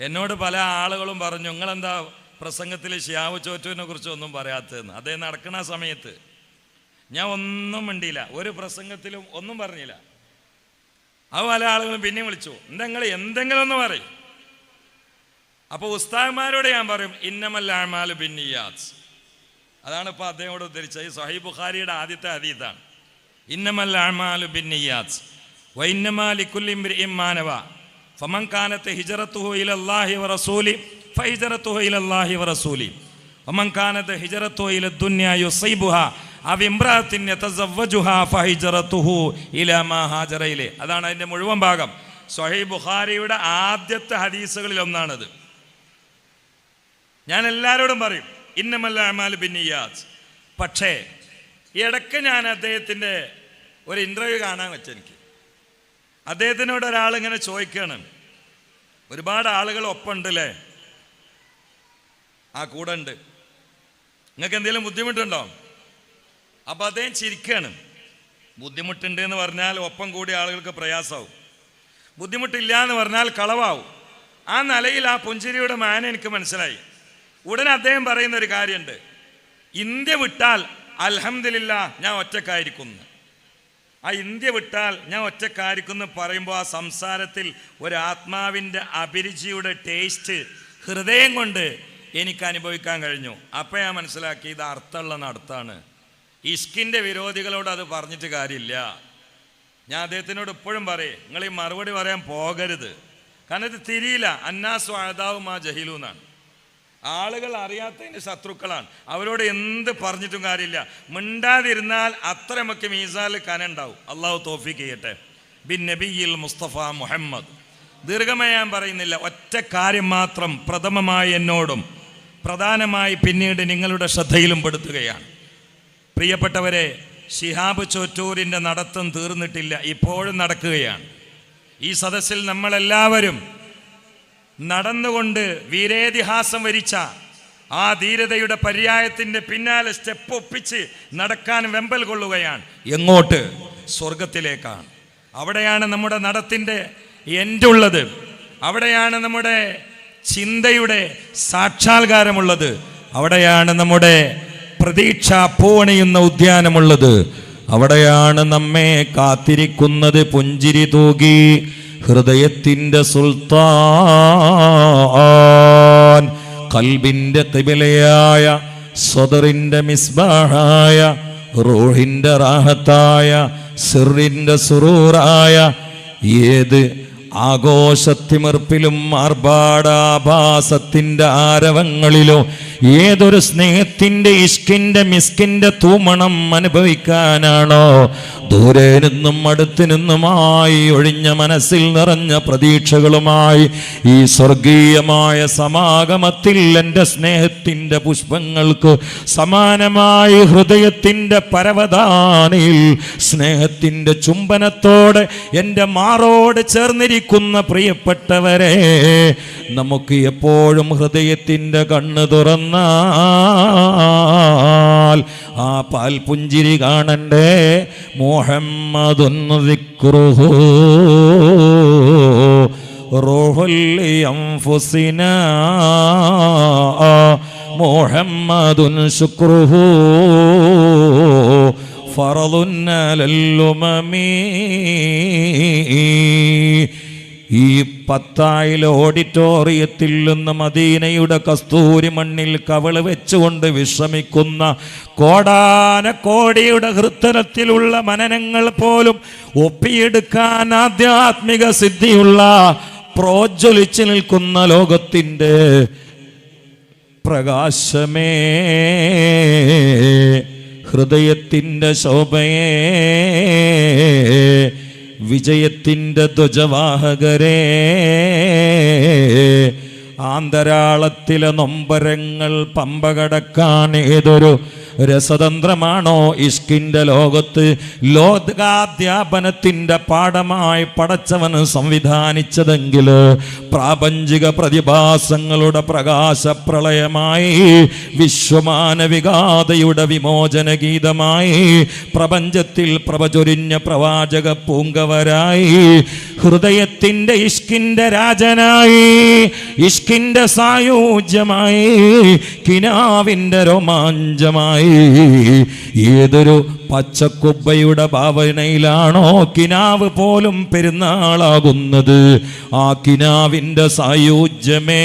എന്നോട് പല ആളുകളും പറഞ്ഞു നിങ്ങളെന്താ പ്രസംഗത്തിൽ ഷിയാവ് ചോറ്റുവിനെ കുറിച്ചൊന്നും പറയാത്തതെന്ന്? അതേ നടക്കണ സമയത്ത് ഞാൻ ഒന്നും മിണ്ടിയില്ല. ഒരു പ്രസംഗത്തിലും ഒന്നും പറഞ്ഞില്ല. അത് പല ആളുകളും പിന്നെയും വിളിച്ചു എന്താ നിങ്ങൾ എന്തെങ്കിലും ഒന്ന് പറയും. അപ്പോൾ ഉസ്താദ്മാരോട് ഞാൻ പറയും ഇന്നമല്ലാമാൽ ബിന്നിയാസ് അതാണ് ഇപ്പോൾ അദ്ദേഹത്തോട് ഉദ്ധരിച്ചത്. ഈ സഹി ബുഖാരിയുടെ ആദ്യത്തെ അതീതാണ് ഇന്നമല്ലാമാലു ബിന്നിയാസ് വൈന്നമാലിക്കുല്ലിംബിമാനവ ഫമൻ കാനത്ത് ഹിജറത്തുഹു ഇലല്ലാഹി വറസൂലി ഫഹിജറത്തുഹു ഇലല്ലാഹി വറസൂലി വമൻ കാനത്ത് ഹിജറത്തുഹു ഇല ദുനിയ യുസൈബുഹ അവ ഇമ്രാത്തിൻ യതസവ്വജുഹ ഫഹിജറത്തുഹു ഇല മാ ഹാജറ അതാണ് അതിന്റെ മുഴുവൻ ഭാഗം. സൊഹൈ ബുഖാരിയുടെ ആദ്യത്തെ ഹദീസുകളിൽ ഒന്നാണത്. ഞാൻ എല്ലാവരോടും പറയും ഇന്നമല്ല അമാൽ ബിന്നിയാസ് പക്ഷേ ഇടയ്ക്ക് ഞാൻ അദ്ദേഹത്തിന്റെ ഒരു ഇന്റർവ്യൂ കാണാൻ വെച്ചെനിക്ക്. അദ്ദേഹത്തിനോട് ഒരാൾ ഇങ്ങനെ ചോദിക്കുകയാണ് ഒരുപാട് ആളുകൾ ഒപ്പമുണ്ടല്ലേ? ആ കൂടെ ഉണ്ട്. നിങ്ങൾക്ക് എന്തെങ്കിലും ബുദ്ധിമുട്ടുണ്ടോ? അപ്പം അദ്ദേഹം ചിരിക്കുകയാണ് ബുദ്ധിമുട്ടുണ്ട് എന്ന് പറഞ്ഞാൽ ഒപ്പം കൂടിയ ആളുകൾക്ക് പ്രയാസമാവും. ബുദ്ധിമുട്ടില്ല എന്ന് പറഞ്ഞാൽ കളവാവും. ആ നിലയിൽ ആ പുഞ്ചിരിയുടെ മാന എനിക്ക് മനസ്സിലായി. ഉടനെ അദ്ദേഹം പറയുന്ന ഒരു കാര്യമുണ്ട്. ഇന്ത്യ വിട്ടാൽ അലഹമില്ല ഞാൻ ഒറ്റക്കായിരിക്കുന്നു ആ ഇന്ത്യ വിട്ടാൽ ഞാൻ ഒറ്റക്കാരിക്കുന്ന് പറയുമ്പോൾ ആ സംസാരത്തിൽ ഒരു ആത്മാവിന്റെ അഭിരുചിയുടെ ടേസ്റ്റ് ഹൃദയം കൊണ്ട് എനിക്ക് അനുഭവിക്കാൻ കഴിഞ്ഞു. അപ്പം ഞാൻ മനസ്സിലാക്കി ഇത് അർത്ഥമുള്ള നടത്താണ്. ഇഷ്കിന്റെ വിരോധികളോട് അത് പറഞ്ഞിട്ട് കാര്യമില്ല. ഞാൻ അദ്ദേഹത്തിനോട് ഇപ്പോഴും പറയും നിങ്ങൾ ഈ മറുപടി പറയാൻ പോകരുത്. കാരണം ഇത് തിരിയില്ല. അന്നാസ് വാഴതാവും ആ ജഹീലു എന്നാണ് ആളുകൾ അറിയാത്തതിന്റെ ശത്രുക്കളാണ്. അവരോട് എന്ത് പറഞ്ഞിട്ടും കാര്യമില്ല. മിണ്ടാതിരുന്നാൽ അത്രമൊക്കെ മീസാൽ കനുണ്ടാവും. അള്ളാഹു തോഫിക്ക് ചെയ്യട്ടെ. ബിൻ നബിയിൽ മുസ്തഫ മുഹമ്മദ്. ദീർഘമായി ഞാൻ പറയുന്നില്ല. ഒറ്റ കാര്യം മാത്രം പ്രഥമമായി എന്നോടും പ്രധാനമായി പിന്നീട് നിങ്ങളുടെ ശ്രദ്ധയിലും പെടുത്തുകയാണ്. പ്രിയപ്പെട്ടവരെ ഷിഹാബ് ചോറ്റൂരിന്റെ നടത്തം തീർന്നിട്ടില്ല. ഇപ്പോഴും നടക്കുകയാണ്. ഈ സദസ്സിൽ നമ്മളെല്ലാവരും നടന്നുകൊണ്ട് വീരേതിഹാസം വരിച്ച ആ ധീരതയുടെ പര്യായത്തിന്റെ പിന്നാലെ സ്റ്റെപ്പ് ഒപ്പിച്ച് നടക്കാൻ വെമ്പൽ കൊള്ളുകയാണ്. എങ്ങോട്ട്? സ്വർഗത്തിലേക്കാണ് അവിടെയാണ് നമ്മുടെ നടത്തിന്റെ എൻഡുള്ളത് അവിടെയാണ് നമ്മുടെ ചിന്തയുടെ സാക്ഷാത്കാരമുള്ളത്. അവിടെയാണ് നമ്മുടെ പ്രതീക്ഷ പൂവണിയുന്ന ഉദ്യാനമുള്ളത്. അവിടെയാണ് നമ്മെ കാത്തിരിക്കുന്നത് പുഞ്ചിരി തൂകി. ഹൃദയത്തിന്റെ സുൽത്താൻ കൽബിന്റെ കിബിലയായ സ്വദറിന്റെ മിസ്ബാഹായ റൂഹിന്റെ റാഹത്തായ സിറിന്റെ സുറൂറായ ഏത് ആഘോഷത്തിമിർപ്പിലും ആർഭാടാഭാസത്തിന്റെ ആരവങ്ങളിലോ ഏതൊരു സ്നേഹത്തിന്റെ ഇഷ്കിന്റെ മിസ്കിന്റെ തൂമണം അനുഭവിക്കാനാണോ? ദൂരെ നിന്നും അടുത്തു നിന്നുമായി ഒഴിഞ്ഞ മനസ്സിൽ നിറഞ്ഞ പ്രതീക്ഷകളുമായി ഈ സ്വർഗീയമായ സമാഗമത്തിൽ എന്റെ സ്നേഹത്തിന്റെ പുഷ്പങ്ങൾക്ക് സമാനമായി ഹൃദയത്തിന്റെ പരവതാനിയിൽ സ്നേഹത്തിന്റെ ചുംബനത്തോടെ എന്റെ മാറോട് ചേർന്നിരിക്കുന്ന പ്രിയപ്പെട്ടവരെ നമുക്ക് എപ്പോഴും ഹൃദയത്തിന്റെ കണ്ണ് തുറന്നാൽ ആ പാൽ പുഞ്ചിരി കാണണ്ടേ മുഹമ്മദുൻ വിക്രുഹു റോഹുല്ലിയംഫുസിന മുഹമ്മദുൻ ശുക്രുഹു. ഫറദുൻ ഈ പത്തായിലെ ഓഡിറ്റോറിയത്തിൽ നിന്ന് മദീനയുടെ കസ്തൂരി മണ്ണിൽ കവൾ വെച്ചുകൊണ്ട് വിശ്രമിക്കുന്ന കോടാന കോടിയുടെ ഹൃത്തരത്തിലുള്ള മനനങ്ങൾ പോലും ഒപ്പിയെടുക്കാൻ ആധ്യാത്മിക സിദ്ധിയുള്ള പ്രോജ്വലിച്ചു നിൽക്കുന്ന ലോകത്തിന്റെ പ്രകാശമേ. ഹൃദയത്തിന്റെ ശോഭയേ. വിജയത്തിന്റെ ധ്വജവാഹകരേ ആന്തരാളത്തിലെ നൊമ്പരങ്ങൾ പമ്പകടക്കാൻ ഏതൊരു രസതന്ത്രമാണോ ഇഷ്കിന്റെ ലോകത്ത്? ലോകാധ്യാപനത്തിന്റെ പാഠമായി പടച്ചവന് സംവിധാനിച്ചതെങ്കിൽ പ്രാപഞ്ചിക പ്രതിഭാസങ്ങളുടെ പ്രകാശപ്രളയമായി വിശ്വമാനവികാതയുടെ വിമോചന ഗീതമായി പ്രപഞ്ചത്തിൽ പ്രഭചൊരിഞ്ഞ പ്രവാചക പൂങ്കവരായി ഹൃദയത്തിന്റെ ഇഷ്കിന്റെ രാജനായി ഇഷ്കിന്റെ സായുജ്യമായി കിനാവിന്റെ രോമാഞ്ചമായി ഏതൊരു പച്ചക്കുബ്ബയുടെ ഭാവനയിലാണോ കിനാവ് പോലും പെരുന്നാളാകുന്നത്? ആ കിനാവിന്റെ സായുജ്യമേ.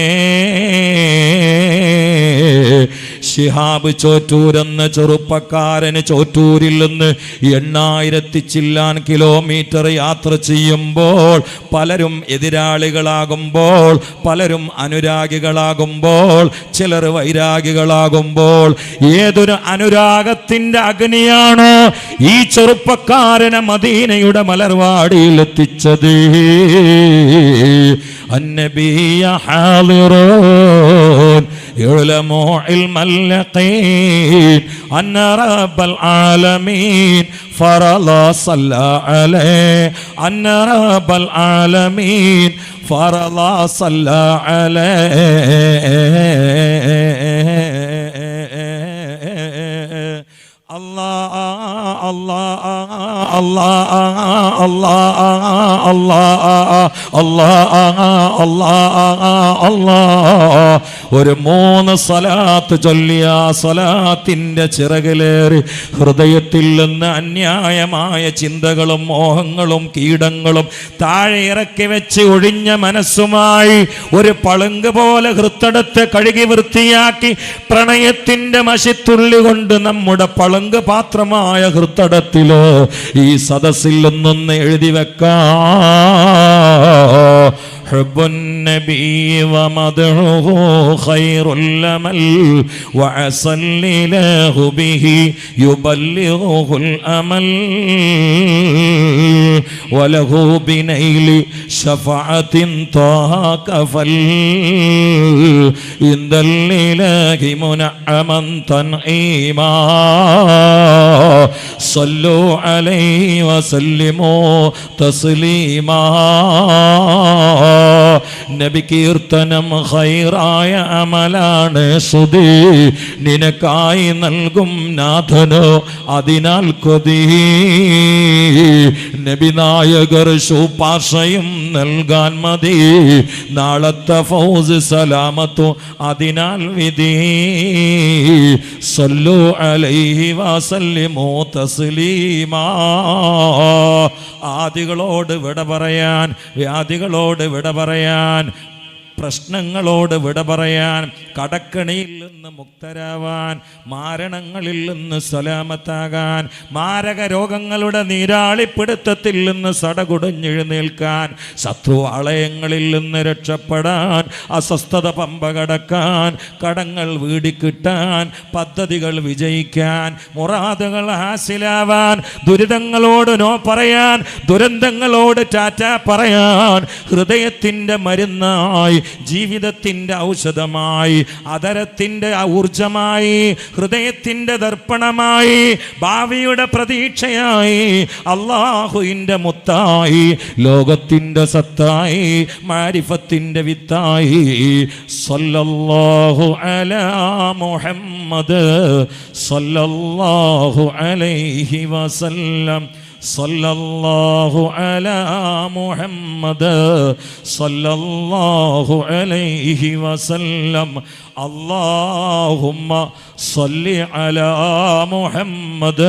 ശിഹാബ് ചോറ്റൂർ എന്ന ചെറുപ്പക്കാരന് ചോറ്റൂരിൽ നിന്ന് എണ്ണായിരത്തി ചില്ലാൻ കിലോമീറ്റർ യാത്ര ചെയ്യുമ്പോൾ പലരും എതിരാളികളാകുമ്പോൾ പലരും അനുരാഗികളാകുമ്പോൾ ചിലർ വൈരാഗികളാകുമ്പോൾ. ഏതൊരു അനുരാഗത്തിന്റെ അഗ്നിയാണോ ഈ ചെറുപ്പക്കാരനെ മദീനയുടെ മലർവാടിയിൽ എത്തിച്ചത്? അന്നബിയ ഹാലിറോൻ يعلموا علم اليقين أن رب العالمين فرض صلى عليه أن رب العالمين فرض صلى عليه الله الله الله الله الله الله الله ഒരു മൂന്ന് സലാത്ത് ചൊല്ലിയ ആ സലാത്തിന്റെ ചിറകിലേറി ഹൃദയത്തിൽ നിന്ന് അന്യായമായ ചിന്തകളും മോഹങ്ങളും കീടങ്ങളും താഴെ ഇറക്കി വെച്ച് ഒഴിഞ്ഞ മനസ്സുമായി ഒരു പളുങ്ക് പോലെ ഹൃത്തടത്തെ കഴുകി വൃത്തിയാക്കി പ്രണയത്തിന്റെ മഷിത്തുള്ളി കൊണ്ട് നമ്മുടെ പളുങ്ക് പാത്രമായ ഹൃത്തടത്തിലോ ഈ സദസ്സിൽ നിന്നൊന്ന് എഴുതി വെക്കാ. حب النبي ومدعوه خير الأمل وعسى الإله به يبلغه الأمل. وله بنيل شفعة طه كفل. عند الإله منعما تنعيما. صلوا عليه وسلموا تسليما നബി കീർത്തനം ഹൈറായ അമലാണ് ശ്രുതി നിനക്കായി നൽകും നാഥനോ അതിനാൽ കൊതി നബി നായകർ ശുപാർശയും നൽകാൻ മതി നാളത്തെ ഫൗസ് സലാമത്തോ അതിനാൽ വിധി സല്ലു അലൈഹി വസല്ലിമോ തസ്ലീമാ. ആദികളോട് വിട പറയാൻ വ്യാധികളോട് വിട പറയാൻ പ്രശ്നങ്ങളോട് വിട പറയാൻ കടക്കണിയിൽ നിന്ന് മുക്തരാവാൻ മാരണങ്ങളിൽ നിന്ന് സലാമത്താകാൻ മാരക രോഗങ്ങളുടെ നീരാളിപ്പിടുത്തത്തിൽ നിന്ന് സടകുടഞ്ഞെഴുന്നേൽക്കാൻ ശത്രു നിന്ന് രക്ഷപ്പെടാൻ അസ്വസ്ഥത പമ്പ കടക്കാൻ കടങ്ങൾ വീടിക്കിട്ടാൻ പദ്ധതികൾ വിജയിക്കാൻ മുറാദുകൾ ഹാസിലാവാൻ ദുരിതങ്ങളോട് നോ പറയാൻ ദുരന്തങ്ങളോട് ടാറ്റ പറയാൻ ഹൃദയത്തിന്റെ മരുന്നായി ജീവിതത്തിന്റെ ഔഷധമായി അതരത്തിന്റെ ഊർജമായി ഹൃദയത്തിന്റെ ദർപ്പണമായി ഭാവിയുടെ പ്രതീക്ഷയായി അള്ളാഹുവിന്റെ മുത്തായി ലോകത്തിന്റെ സത്തായി മാരിഫത്തിന്റെ വിത്തായി. സല്ലല്ലാഹു അല മുഹമ്മദ് സല്ലല്ലാഹു അലൈഹി വസല്ലം. صلى الله على محمد صلى الله عليه وسلم اللهم صل على محمد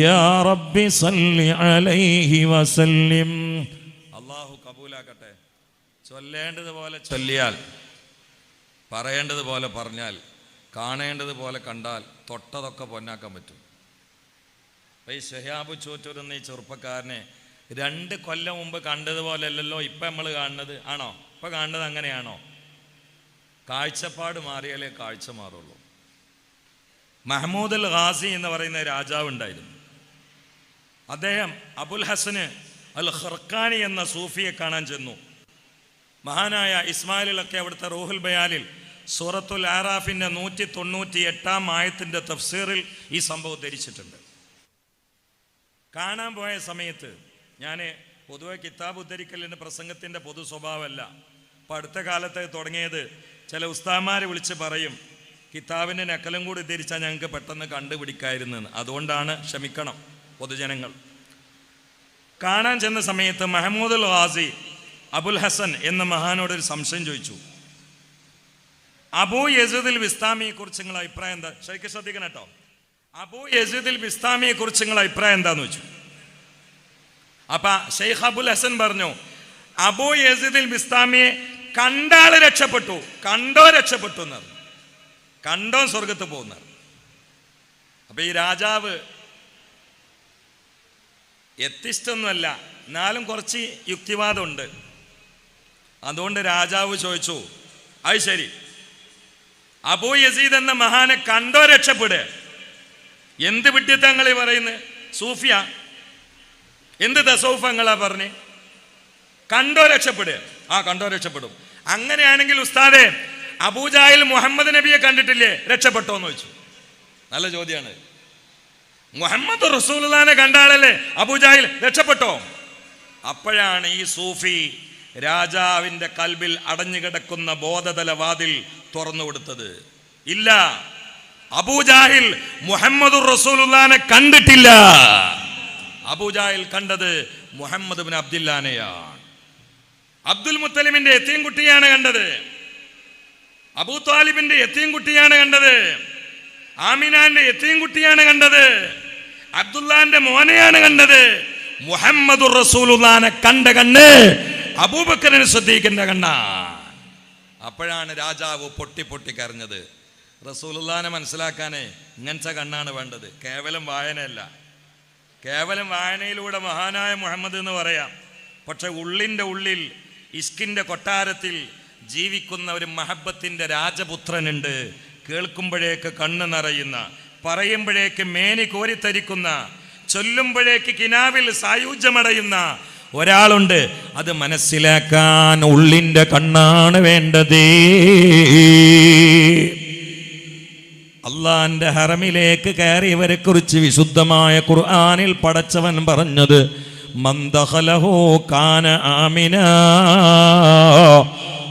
يا رب صل عليه وسلم അള്ളാഹു കബൂലാക്കട്ടെ ചൊല്ലേണ്ടതുപോലെ ചൊല്ലിയാൽ പറയേണ്ടതുപോലെ പറഞ്ഞാൽ കാണേണ്ടതുപോലെ കണ്ടാൽ തൊട്ടതൊക്കെ പൊന്നാക്കാൻ പറ്റും അപ്പൊ ഈ ഷെഹാബ് ചോറ്റൂർ എന്ന ഈ ചെറുപ്പക്കാരനെ രണ്ട് കൊല്ലം മുമ്പ് കണ്ടതുപോലെ അല്ലല്ലോ ഇപ്പം നമ്മൾ കാണുന്നത്. ആണോ? ഇപ്പം കാണുന്നത് അങ്ങനെയാണോ? കാഴ്ചപ്പാട് മാറിയാലേ കാഴ്ച മാറുള്ളൂ. മഹമ്മൂദ് അൽ ഖാസി എന്ന് പറയുന്ന രാജാവ് ഉണ്ടായിരുന്നു. അദ്ദേഹം അബുൽ ഹസന് അൽ ഖർഖാനി എന്ന സൂഫിയെ കാണാൻ ചെന്നു. മഹാനായ ഇസ്മായിലൊക്കെ അവിടുത്തെ റൂഹുൽ ബയാലിൽ സൂറത്തുൽ ആറാഫിന്റെ നൂറ്റി തൊണ്ണൂറ്റി എട്ടാം ആയത്തിന്റെ തഫ്സീറിൽ ഈ സംഭവം ധരിച്ചിട്ടുണ്ട് കാണാൻ പോയ സമയത്ത് ഞാൻ പൊതുവെ കിതാബ് ഉദ്ധരിക്കലിന്റെ പ്രസംഗത്തിന്റെ പൊതു സ്വഭാവമല്ല. അപ്പം അടുത്ത കാലത്ത് തുടങ്ങിയത് ചില ഉസ്താമാരെ വിളിച്ച് പറയും കിതാബിന്റെ നക്കലും കൂടി ഉദ്ധരിച്ചാൽ ഞങ്ങൾക്ക് പെട്ടെന്ന് കണ്ടുപിടിക്കായിരുന്നു അതുകൊണ്ടാണ് ക്ഷമിക്കണം പൊതുജനങ്ങൾ. കാണാൻ ചെന്ന സമയത്ത് മഹമ്മൂദ് അൽ ഖാസി അബുൽ ഹസൻ എന്ന മഹാനോട് ഒരു സംശയം ചോദിച്ചു. അബൂ യസുദിൽ വിസ്താമിയെക്കുറിച്ച് നിങ്ങളുടെ അഭിപ്രായം എന്താ? ശരിക്കും ശ്രദ്ധിക്കണം കേട്ടോ. അബൂ യസീദിൽ ബിസ്താമിയെ കുറിച്ച് നിങ്ങളുടെ അഭിപ്രായം എന്താന്ന് വെച്ചു? അപ്പൊ ഷെയ്ഖ് അബുൽ ഹസൻ പറഞ്ഞു അബൂ യസീദിൽ ബിസ്താമിയെ കണ്ടാൾ രക്ഷപ്പെട്ടു കണ്ടോ രക്ഷപ്പെട്ടു എന്ന് കണ്ടോ സ്വർഗത്ത് പോകുന്നത് അപ്പൊ ഈ രാജാവ് എത്തിഷ്ടൊന്നുമല്ല എന്നാലും കുറച്ച് യുക്തിവാദമുണ്ട്. അതുകൊണ്ട് രാജാവ് ചോദിച്ചു അത് ശരി. അബൂ യസീദ് എന്ന മഹാനെ കണ്ടോ രക്ഷപ്പെട് എന്ത് വിഡ്ഢിത്തങ്ങളെ പറയുന്നത് സൂഫിയ എന്ത് ദസൗഫങ്ങളാ പറഞ്ഞ്? കണ്ടോ രക്ഷപ്പെടുക. ആ കണ്ടോ രക്ഷപ്പെടും. അങ്ങനെയാണെങ്കിൽ ഉസ്താദെ അബൂജാഹിൽ മുഹമ്മദ് നബിയെ കണ്ടിട്ടില്ലേ? രക്ഷപ്പെട്ടോ എന്ന് വെച്ചു നല്ല ചോദ്യമാണ് മുഹമ്മദ് റസൂലുള്ളാനെ കണ്ട ആളല്ലേ? അബൂജാഹിൽ രക്ഷപ്പെട്ടോ? അപ്പോഴാണ് ഈ സൂഫി രാജാവിന്റെ കൽബിൽ അടഞ്ഞുകിടക്കുന്ന ബോധതല വാതിൽ തുറന്നു കൊടുത്തത്. ഇല്ല. അബൂജാഹിൽ മുഹമ്മദ് റസൂലുള്ളാനെ കണ്ടിട്ടില്ല. അബൂജാഹിൽ കണ്ടത് മുഹമ്മദ് ബിൻ അബ്ദുല്ലാനെയാണ്. അബ്ദുൽ മുത്തലിമിന്റെ എത്തിയും കുട്ടിയാണ് കണ്ടത്. അബൂ താലിബിന്റെ എത്തിയും കുട്ടിയാണ് കണ്ടത്. ആമിനാന്റെ എത്തിയും കുട്ടിയാണ് കണ്ടത്. അബ്ദുല്ലാന്റെ മോനെയാണ് കണ്ടത്. മുഹമ്മദ് റസൂലുള്ളാനെ കണ്ട കണ്ണ് അബൂബക്കറിന് ശ്രദ്ധിക്കേണ്ട കണ്ണ അപ്പോഴാണ് രാജാവ് പൊട്ടി പൊട്ടി കരഞ്ഞത് റസൂലുള്ളാനെ മനസ്സിലാക്കാനേ ഇങ്ങനത്തെ കണ്ണാണ് വേണ്ടത്. കേവലം വായനയല്ല. കേവലം വായനയിലൂടെ മഹാനായ മുഹമ്മദ് എന്ന് പറയാം. പക്ഷെ ഉള്ളിന്റെ ഉള്ളിൽ ഇഷ്കിന്റെ കൊട്ടാരത്തിൽ ജീവിക്കുന്ന ഒരു മഹബത്തിന്റെ രാജപുത്രനുണ്ട്. കേൾക്കുമ്പോഴേക്ക് കണ്ണ് നിറയുന്ന പറയുമ്പോഴേക്ക് മേനി കോരിത്തരിക്കുന്ന ചൊല്ലുമ്പോഴേക്ക് കിനാവിൽ സായുജ്യമടയുന്ന ഒരാളുണ്ട്. അത് മനസ്സിലാക്കാൻ ഉള്ളിന്റെ കണ്ണാണ് വേണ്ടതേ. അള്ളാന്റെ ഹറമിലേക്ക് കയറിയവരെ കുറിച്ച് വിശുദ്ധമായ ഖുർആനിൽ പടച്ചവൻ പറഞ്ഞത് മന്ദഹലഹോ കാന ആമിന.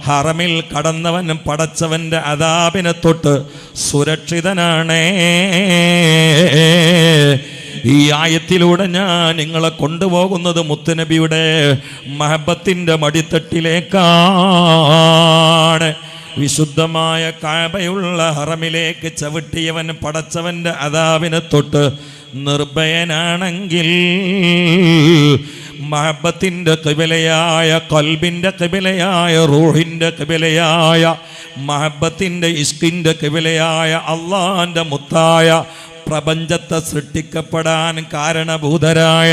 ഹറമിൽ കടന്നവൻ പടച്ചവന്റെ അതാപിനെ തൊട്ട് സുരക്ഷിതനാണേ. ഈ ആയത്തിലൂടെ ഞാൻ നിങ്ങളെ കൊണ്ടുപോകുന്നത് മുത്തുനബിയുടെ മഹബത്തിന്റെ മടിത്തട്ടിലേക്കാണ്. വിശുദ്ധമായ കാബയുള്ള ഹറമിലേക്ക് ചവിട്ടിയവൻ പടച്ചവന്റെ അതാവിനെ തൊട്ട് നിർഭയനാണെങ്കിൽ മഹബത്തിന്റെ കിബിലയായ കൽബിന്റെ കിബിലയായ റൂഹിന്റെ കിബിലയായ മഹബത്തിന്റെ ഇഷ്കിന്റെ കിബിലയായ അള്ളാന്റെ മുത്തായ പ്രപഞ്ചത്തെ സൃഷ്ടിക്കപ്പെടാൻ കാരണഭൂതരായ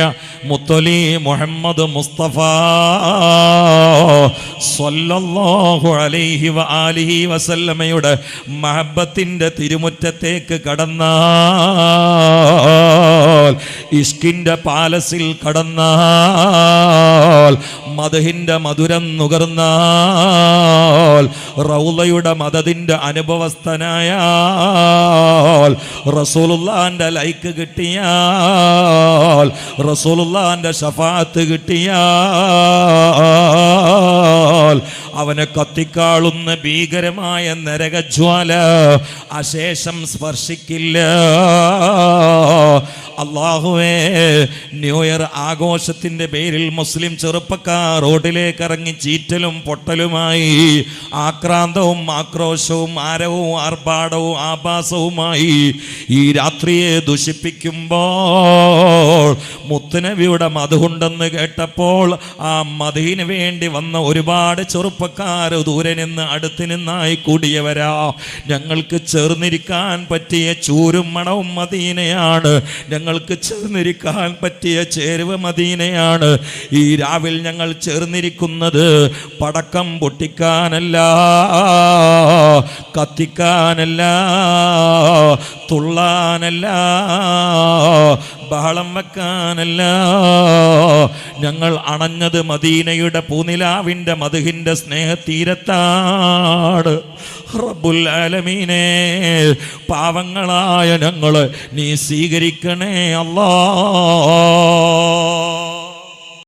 മുത്തലി മുഹമ്മദ് മുസ്തഫ സ്വല്ലല്ലാഹു അലൈഹി വ ആലിഹി വസല്ലമയുടെ മഹബത്തിന്റെ തിരുമുറ്റത്തേക്ക് കടന്നാൽ ഇഷ്കിന്റെ പാലസിൽ കടന്നാൽ മധുഹിന്റെ മധുരം നുകർന്നാൽ റൗലയുടെ മദതിന്റെ അനുഭവസ്ഥനായാൽ റസൂലുള്ളാന്റെ ലൈക്ക് കിട്ടിയാൽ റസൂലുള്ളാന്റെ ഷഫാത്ത് കിട്ടിയാൽ അവനെ കത്തിക്കാളുന്ന ഭീകരമായ നരകജ്വാല അശേഷം സ്പർശിക്കില്ല. അള്ളാഹുവേ ന്യൂ ഇയർ ആഘോഷത്തിന്റെ പേരിൽ മുസ്ലിം ചെറുപ്പക്കാർ റോഡിലേക്ക് ഇറങ്ങി ചീറ്റലും പൊട്ടലുമായി ആക്രാന്തവും ആക്രോശവും ആരവും ആർഭാടവും ആഭാസവുമായി ഈ രാത്രിയെ ദുഷിപ്പിക്കുമ്പോൾ മുത്തുനബിയുടെ മധുണ്ടെന്ന് കേട്ടപ്പോൾ ആ മധുവിന് വേണ്ടി വന്ന ഒരുപാട് ചെറുപ്പക്കാർ ദൂരെ നിന്ന് അടുത്ത് നിന്നായി കൂടിയവരാ. ഞങ്ങൾക്ക് ചേർന്നിരിക്കാൻ പറ്റിയ ചൂരും മണവും മദീനയാണ്. ഞങ്ങൾക്ക് ചേർന്നിരിക്കാൻ പറ്റിയ ചേരുവ മദീനയാണ്. ഈ രാവിൽ ഞങ്ങൾ ചേർന്നിരിക്കുന്നത് പടക്കം പൊട്ടിക്കാനല്ല കത്തിക്കാനല്ല തുള്ളാനല്ല ബഹളം വെക്കാനല്ല. ഞങ്ങൾ അണഞ്ഞത് മദീനയുടെ പൂനിലാവിന്റെ മധുഹിന്റെ സ്നേഹത്തീരത്താണ് റബ്ബുൽ ആലമീനെ പാവങ്ങളായ ഞങ്ങൾ നീ സ്വീകരിക്കണേ അല്ലാ.